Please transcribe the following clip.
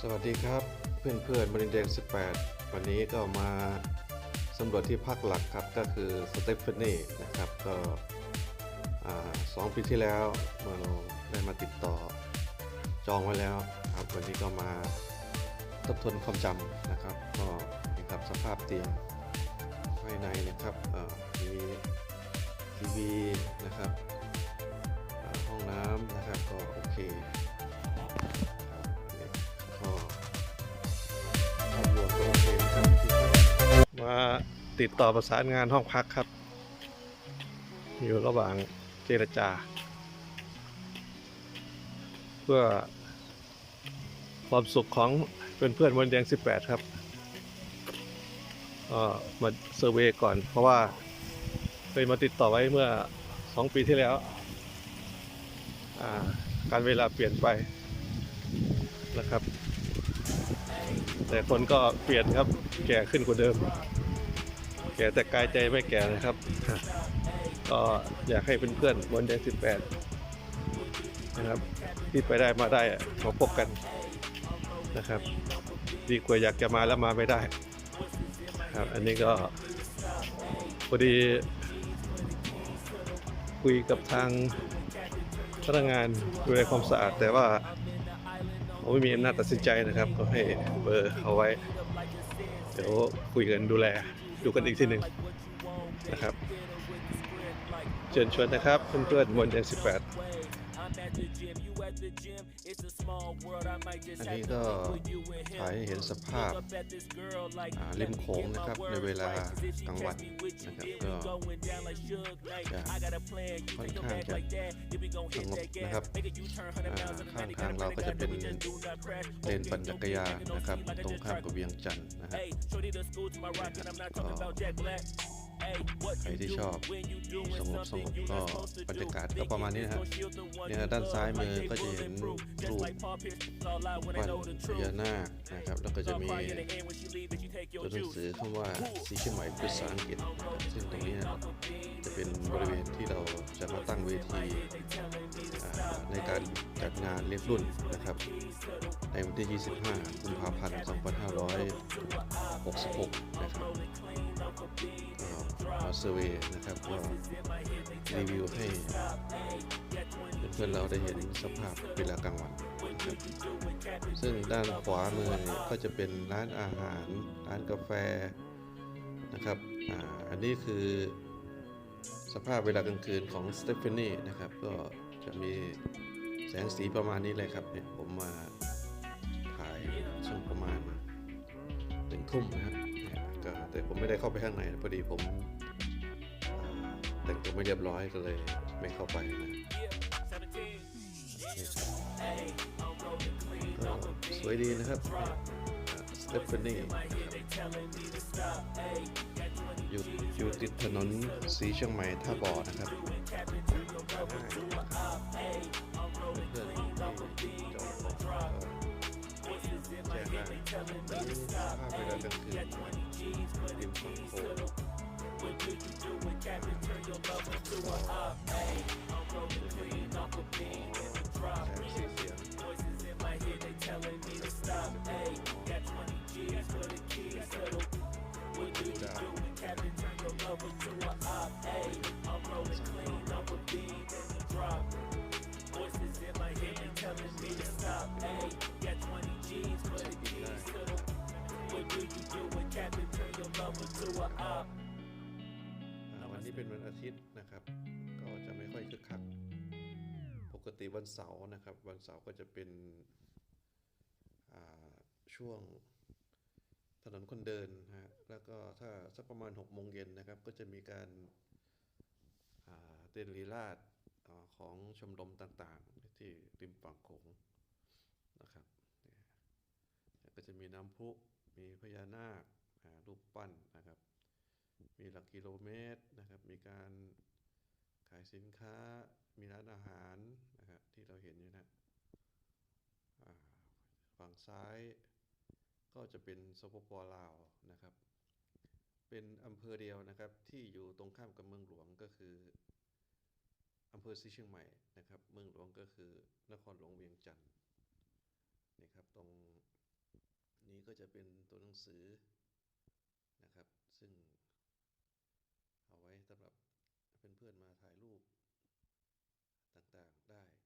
สวัสดีครับเพื่อนเพื่อนบรินเดง18 วันนี้ก็มาสำรวจที่พักหลักครับก็คือสเตฟานีนะครับก็สองปีที่แล้วเมื่อเราได้มาติดต่อจองไว้แล้วครับวันนี้ก็มาทบทวนความจำนะครับก็นี่ครับสภาพเตียงภายในนะครับเอ่อมีทีวีนะครับห้องน้ำนะครับก็โอเค ติดต่อประสานงานห้องพักครับ อยู่ระหว่างเจรจา เพื่อความสุขของเพื่อนเพื่อนวันแดง 18 ครับก็มาเซอร์เวยก่อน เพราะว่าเคยมาติดต่อไว้เมื่อ 2 ปีที่แล้วาการเวลาเปลี่ยนไปนะครับ แต่คนก็เปลี่ยนครับแก่ขึ้นกว่าเดิม แก่แต่กายใจไม่แก่นะครับ ก็อยากให้เพื่อนๆบนแดง18นะครับ ที่ไปได้มาได้อะมาพบกันนะครับ ดีกว่าอยากจะมาแล้วมาไม่ได้ ครับ อันนี้ก็พอดี คุยกับทางพนักงานดูแลความสะอาด แต่ว่าผมไม่มีอำนาจตัดสินใจนะครับ ก็ให้เบอร์เอาไว้ เดี๋ยวคุยกันดูแล ดูกันอีกทีหนึ่งนะครับ เชิญชวนนะครับเพื่อนๆบนแดง18 อันนี้ก็ถ่ายให้เห็นสภาพอ่าริมโขงนะครับในเวลากลางวันนะครับก็จะค่อนข้างจะสงบนะครับอ่าข้างทางเราก็จะเป็นเลนปั่นจักรยานนะครับตรงข้ามกับเวียงจันทร์นะครับก็ใครที่ชอบสงบสงบก็บรรยากาศก็ประมาณนี้นะครับเนี่ยด้านซ้ายมือก็จะเห็นรูปปั้นพญานาคนะครับแล้วก็จะมีตัวหนังสือคำว่าสีเชียงใหม่ภาษาอังกฤษซึ่งตรงนี้นะจะเป็นบริเวณที่เราจะมาตั้งเวทีในการจัดงานเลี้ยงรุ่นนะครับในวันที่ 25 กุมภาพันธ์ 2566 นะครับ เซอร์เวย์นะครับก็รีวิวให้เพื่อนๆเราได้เห็นสภาพเวลากลางวันนะครับซึ่งด้านขวามือก็จะเป็นร้านอาหาร ร้านกาแฟนะครับออันนี้คือสภาพเวลากลางคืนของสเตฟานีนะครับก็จะมีแสงสีประมาณนี้เลยครับเนี่ยผมมาถ่ายช่วงประมาณหนึ่งทุ่มนะครับ ก็แต่ผมไม่ได้เข้าไปข้างในนะพอดีผมแต่งตัวไม่เรียบร้อยก็เลยไม่เข้าไปนะสวยดีนะครับสเตฟานีอยู่อยู่ติดถนนสีเชียงใหม่ท่าบ่อนะครับ I've made. I'm rolling clean off a bean in the drop. Voices in my head, they telling me to stop. Hey, got 20 G's for the kids, to. What do you do when Captain turn your lover to a op? Hey, I'm rolling clean off a bean in the drop. Voices in my head, they telling me to stop. Hey, got 20 G's for the kids, to. What do you do when Captain turn your lover to a op? นี้เป็นวันอาทิตย์นะครับ ก็จะไม่ค่อยคึกคัก ปกติวันเสาร์นะครับ วันเสาร์ก็จะเป็นช่วงถนนคนเดินฮะ แล้วก็ถ้าสักประมาณ6โมงเย็นนะครับ ก็จะมีการาเต้นลีลาดอของชมรมต่างๆ ที่ริมฝั่งโขงนะครับ ก็จะมีน้ำพุ มีพญานาคอ่ารูปปั้นนะครับ มีหลักกิโลเมตรนะครับ มีการขายสินค้า มีร้านอาหารนะครับที่เราเห็นอยู่นะฝั่งซ้ายก็จะเป็นสปปลาวนะครับ เป็นอำเภอเดียวนะครับที่อยู่ตรงข้ามกับเมืองหลวงก็คืออำเภอศรีเชียงใหม่นะครับ เมืองหลวงก็คือนครหลวงเวียงจันทร์นี่ครับตรงนี้ก็จะเป็นตัวหนังสือนะครับ ซึ่ง สำหรับเพื่อนๆมาถ่ายรูปต่างๆได้